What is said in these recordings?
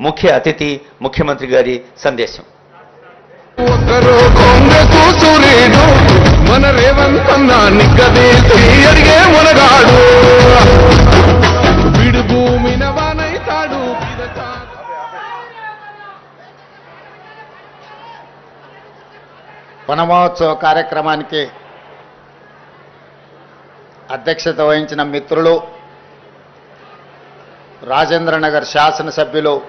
ముఖ్య అతిథి ముఖ్యమంత్రి గారి సందేశం. మన రేవంత్ అన్న నిగ్గదీసి అడిగే మునగాడు. విడు భూమిన వానైతాడు వనమహోత్సవ కార్యక్రమానికి అధ్యక్షత వహించిన మిత్రులు రాజేంద్రనగర్ శాసనసభ్యులు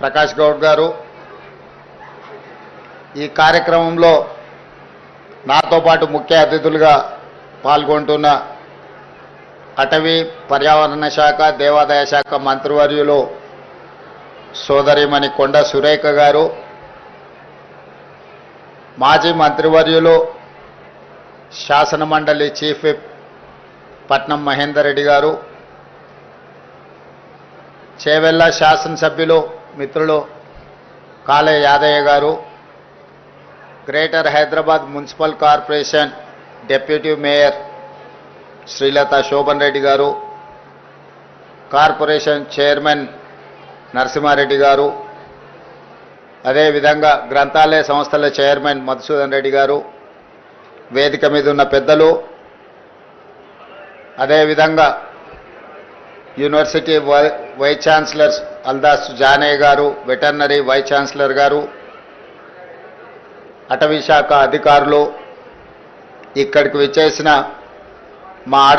ప్రకాష్ గౌడ్ గారు ఈ కార్యక్రమంలో నాతో పాటు ముఖ్య అతిథులుగా పాల్గొంటున్న అటవీ పర్యావరణ శాఖ దేవాదాయ శాఖ మంత్రివర్యులు సోదరిమణి కొండ సురేఖ గారు మాజీ మంత్రివర్యులు శాసన మండలి చీఫ్ విప్ పట్నం మహేందర్ రెడ్డి గారు చేవెళ్ళ శాసనసభ్యులు మిత్రులు కాలే యాదయ్య గారు greater Hyderabad municipal corporation deputy mayor Srilatha Shobhan Reddy గారు కార్పొరేషన్ చైర్మన్ నరసింహారెడ్డి గారు అదేవిధంగా గ్రంథాలయ సంస్థల చైర్మన్ మధుసూదన్ రెడ్డి గారు వేదిక మీద ఉన్న పెద్దలు అదేవిధంగా యూనివర్సిటీ వై వైస్ ఛాన్సలర్ అల్దాస్ జానయ్య గారు వెటర్నరీ వైస్ ఛాన్సలర్ గారు అటవీ శాఖ అధికారులు ఇక్కడికి విచ్చేసిన మా ఆడ